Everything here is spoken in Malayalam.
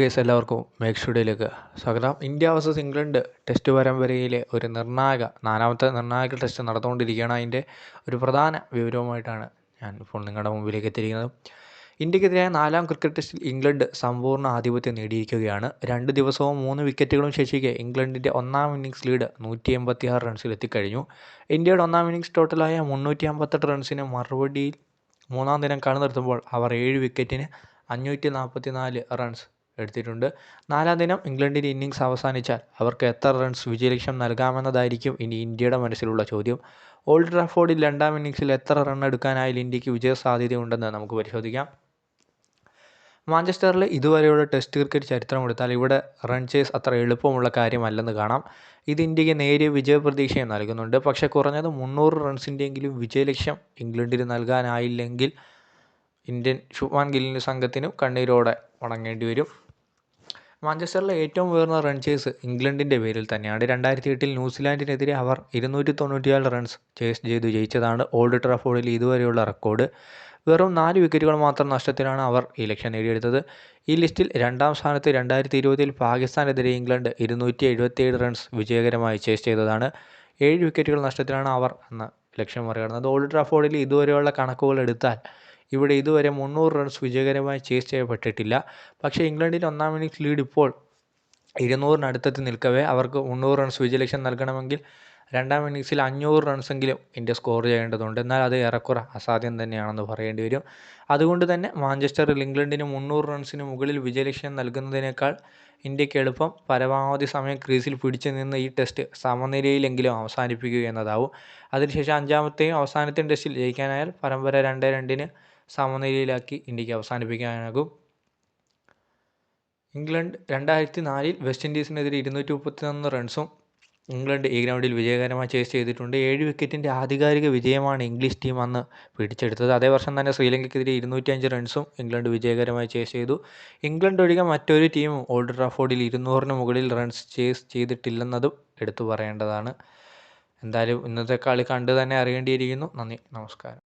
കേസ് എല്ലാവർക്കും മേക്ക് സ്റ്റുഡിയോയിലേക്ക് സ്വാഗതം. ഇന്ത്യ വേഴ്സസ് ഇംഗ്ലണ്ട് ടെസ്റ്റ് പരമ്പരയിലെ ഒരു നിർണായക നാലാമത്തെ നിർണായക ടെസ്റ്റ് നടന്നുകൊണ്ടിരിക്കുകയാണ്. അതിന്റെ ഒരു പ്രധാന വിവരവുമായിട്ടാണ് ഞാൻ ഇപ്പോൾ നിങ്ങളുടെ മുമ്പിലേക്ക് എത്തിയിരിക്കുന്നത്. ഇന്ത്യക്കെതിരായ നാലാം ക്രിക്കറ്റ് ടെസ്റ്റിൽ ഇംഗ്ലണ്ട് സമ്പൂർണ ആധിപത്യം നേടിയിരിക്കുകയാണ്. രണ്ട് ദിവസവും മൂന്ന് വിക്കറ്റുകളും ശേഷിക്കെ ഇംഗ്ലണ്ടിന്റെ ഒന്നാം ഇന്നിങ്സ് ലീഡ് നൂറ്റി എൺപത്തി ആറ് റൺസിൽ എത്തിക്കഴിഞ്ഞു. ഇന്ത്യയുടെ ഒന്നാം ഇന്നിങ്സ് ടോട്ടലായ മുന്നൂറ്റി അമ്പത്തെട്ട് റൺസിന് മറുപടിയിൽ മൂന്നാം ദിനം കളി നിർത്തുമ്പോൾ അവർ ഏഴ് വിക്കറ്റിന് അഞ്ഞൂറ്റി നാൽപ്പത്തി നാല് റൺസ് എടുത്തിട്ടുണ്ട്. നാലാം ദിനം ഇംഗ്ലണ്ടിന്റെ ഇന്നിങ്സ് അവസാനിച്ചാൽ അവർക്ക് എത്ര റൺസ് വിജയലക്ഷ്യം നൽകാമെന്നതായിരിക്കും ഇനി ഇന്ത്യയുടെ മനസ്സിലുള്ള ചോദ്യം. ഓൾഡ് ട്രാഫോർഡിൽ രണ്ടാം ഇന്നിങ്സിൽ എത്ര റൺ എടുക്കാനായാലും ഇന്ത്യയ്ക്ക് വിജയ സാധ്യതയുണ്ടെന്ന് നമുക്ക് പരിശോധിക്കാം. മാഞ്ചസ്റ്ററിൽ ഇതുവരെയുള്ള ടെസ്റ്റ് ക്രിക്കറ്റ് ചരിത്രമെടുത്താൽ ഇവിടെ റൺ ചേസ് അത്ര എളുപ്പമുള്ള കാര്യമല്ലെന്ന് കാണാം. ഇത് ഇന്ത്യയ്ക്ക് നേരിയ വിജയപ്രതീക്ഷയും നൽകുന്നുണ്ട്. പക്ഷേ കുറഞ്ഞത് മുന്നൂറ് റൺസിന്റെയെങ്കിലും വിജയലക്ഷ്യം ഇംഗ്ലണ്ടിന് നൽകാനായില്ലെങ്കിൽ ഇന്ത്യൻ ശുഭ്മാൻ ഗില്ലിന്റെ സംഘത്തിനും കണ്ണീരോടെ മടങ്ങേണ്ടി വരും. മാഞ്ചസ്റ്ററിലെ ഏറ്റവും ഉയർന്ന റൺ ചേസ് ഇംഗ്ലണ്ടിന്റെ പേരിൽ തന്നെയാണ്. രണ്ടായിരത്തി എട്ടിൽ ന്യൂസിലാൻഡിനെതിരെ അവർ ഇരുന്നൂറ്റി തൊണ്ണൂറ്റിയാറ് റൺസ് ചേസ് ചെയ്തു ജയിച്ചതാണ് ഓൾഡ് ട്രാഫോർഡിൽ ഇതുവരെയുള്ള റെക്കോർഡ് വെറും നാല് വിക്കറ്റുകൾ മാത്രം നഷ്ടത്തിലാണ് അവർ ഈ ലക്ഷ്യം നേടിയെടുത്തത്. ഈ ലിസ്റ്റിൽ രണ്ടാം സ്ഥാനത്ത് രണ്ടായിരത്തി ഇരുപതിൽ പാകിസ്ഥാനെതിരെ ഇംഗ്ലണ്ട് ഇരുന്നൂറ്റി എഴുപത്തിയേഴ് റൺസ് വിജയകരമായി ചേസ് ചെയ്തതാണ്. ഏഴ് വിക്കറ്റുകൾ നഷ്ടത്തിലാണ് അവർ അന്ന് ലക്ഷ്യം മറികടന്നത്. ഓൾഡ് ട്രാഫോർഡിൽ ഇതുവരെയുള്ള കണക്കുകൾ എടുത്താൽ ഇവിടെ ഇതുവരെ മുന്നൂറ് റൺസ് വിജയകരമായി ചേസ് ചെയ്യപ്പെട്ടിട്ടില്ല. പക്ഷേ ഇംഗ്ലണ്ടിന്റെ ഒന്നാം ഇന്നിങ്സ് ലീഡ് ഇപ്പോൾ ഇരുന്നൂറിനടുത്തെത്തി നിൽക്കവേ. അവർക്ക് മുന്നൂറ് റൺസ് വിജയലക്ഷ്യം നൽകണമെങ്കിൽ രണ്ടാം ഇന്നിങ്സിൽ അഞ്ഞൂറ് റൺസെങ്കിലും ഇന്ത്യ സ്കോർ ചെയ്യേണ്ടതുണ്ട്. എന്നാൽ അത് ഏറെക്കുറെ അസാധ്യം തന്നെയാണെന്ന് പറയേണ്ടി വരും. അതുകൊണ്ട് തന്നെ മാഞ്ചസ്റ്ററിൽ ഇംഗ്ലണ്ടിന് മുന്നൂറ് റൺസിന് മുകളിൽ വിജയലക്ഷ്യം നൽകുന്നതിനേക്കാൾ ഇന്ത്യയ്ക്ക് എളുപ്പം പരമാവധി സമയം ക്രീസിൽ പിടിച്ചു നിന്ന് ഈ ടെസ്റ്റ് സമനിലയിലെങ്കിലും അവസാനിപ്പിക്കുക എന്നതാവും. അതിനുശേഷം അഞ്ചാമത്തെയും അവസാനത്തെയും ടെസ്റ്റിൽ ജയിക്കാനായാൽ പരമ്പര രണ്ട് രണ്ടിന് സമനിലയിലാക്കി ഇന്ത്യയ്ക്ക് അവസാനിപ്പിക്കാനാകും. ഇംഗ്ലണ്ട് രണ്ടായിരത്തി നാലിൽ വെസ്റ്റ് ഇൻഡീസിനെതിരെ ഇരുന്നൂറ്റി മുപ്പത്തിയൊന്ന് റൺസും ഇംഗ്ലണ്ട് ഈ ഗ്രൗണ്ടിൽ വിജയകരമായി ചേസ് ചെയ്തിട്ടുണ്ട്. ഏഴ് വിക്കറ്റിന്റെ ആധികാരിക വിജയമാണ് ഇംഗ്ലീഷ് ടീം അന്ന് പിടിച്ചെടുത്തത്. അതേ വർഷം തന്നെ ശ്രീലങ്കയ്ക്കെതിരെ ഇരുന്നൂറ്റിയഞ്ച് റൺസും ഇംഗ്ലണ്ട് വിജയകരമായി ചേസ് ചെയ്തു. ഇംഗ്ലണ്ട് ഒഴികെ മറ്റൊരു ടീമും ഓൾഡ് ട്രാഫോർഡിൽ ഇരുന്നൂറിന് മുകളിൽ റൺസ് ചേസ് ചെയ്തിട്ടില്ലെന്നതും എടുത്തു പറയേണ്ടതാണ്. എന്തായാലും ഇന്നത്തെ കളി കണ്ടു തന്നെ അറിയേണ്ടിയിരിക്കുന്നു. നന്ദി. നമസ്കാരം.